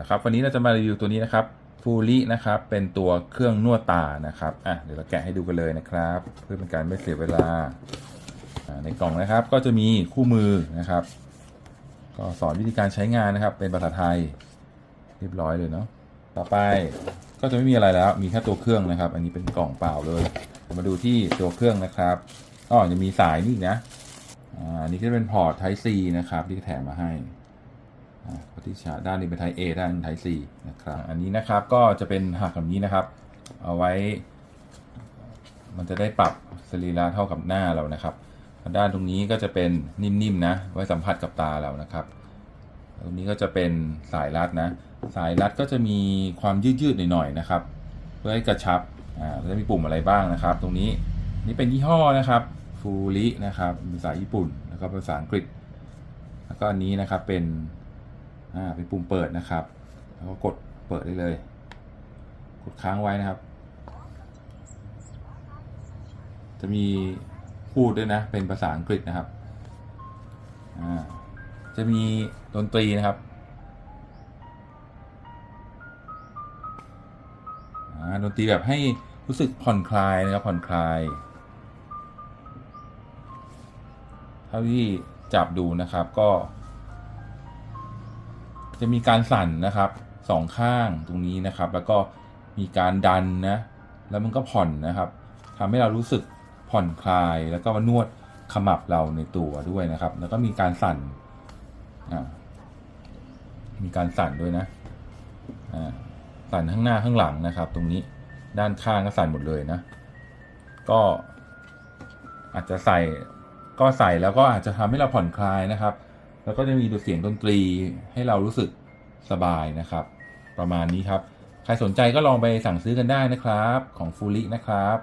นะครับวันนี้เราจะมารีวิวตัวนี้นะครับฟูลินะครับเป็นตัวเครื่องนวดตานะครับอะเดี๋ยวเราแกะให้ดูกันเลยนะครับ เพื่อเป็นการไม่เสียเวลา ในกล่องนะครับก็จะมีคู่มือนะครับ ก็สอนวิธีการใช้งานนะครับ เป็นภาษาไทยเรียบร้อยเลยเนาะต่อไปก็จะไม่มีอะไรแล้ว มีแค่ตัวเครื่องนะครับ อันนี้เป็นกล่องเปล่าเลยมาดูที่ตัวเครื่องนะครับอ๋อยังมีสายนี่นะอ่าอันนี่ก็เป็นพอร์ต Type C นะครับที่แถมมาให้ ปฏิชาด้านนี้เป็น Type A ด้าน Type C นะครับ อันนี้นะครับก็จะเป็นหักแบบนี้นะครับ เอาไว้ มันจะได้ปรับสรีระเท่ากับหน้าเรานะครับ ด้านตรงนี้ก็จะเป็นนิ่มๆนะ ไว้สัมผัสกับตาเรานะครับ ตรงนี้ก็จะเป็นสายรัดนะ สายรัดก็จะมีความยืดๆหน่อยๆนะครับ เพื่อให้กระชับ อ่าจะมีปุ่มอะไรบ้างนะครับ ตรงนี้นี่เป็นยี่ห้อนะครับฟูรินะครับภาษาญี่ปุ่น แล้วก็ภาษาอังกฤษ แล้วก็อันนี้นะครับเป็น อ่าเป็นปุ่มเปิดนะครับ แล้วก็กดเปิดได้เลย กดค้างไว้นะครับ จะมีพูดด้วยนะ เป็นภาษาอังกฤษนะครับ อ่า จะมีดนตรีนะครับอ่าดนตรีแบบให้รู้สึกผ่อนคลายนะครับผ่อนคลาย เท่าที่จับดูนะครับก็ จะมีการสั่นนะครับสองข้างตรงนี้นะครับ แล้วก็มีการดันนะ แล้วมันก็ผ่อนนะครับทำให้เรารู้สึกผ่อนคลาย แล้วก็มานวดขมับเราในตัวด้วยนะครับ แล้วก็มีการสั่นมีการสั่นด้วยนะสั่นข้างหน้าข้างหลังนะครับ ตรงนี้ด้านข้างก็สั่นหมดเลยนะ ก็อาจจะใส่ก็ใส่แล้วก็อาจจะทำให้เราผ่อนคลายนะครับ แล้วก็จะมีเสียงดนตรีให้เรารู้สึกสบายนะครับ ประมาณนี้ครับ ใครสนใจก็ลองไปสั่งซื้อกันได้นะครับ ของฟูลินะครับ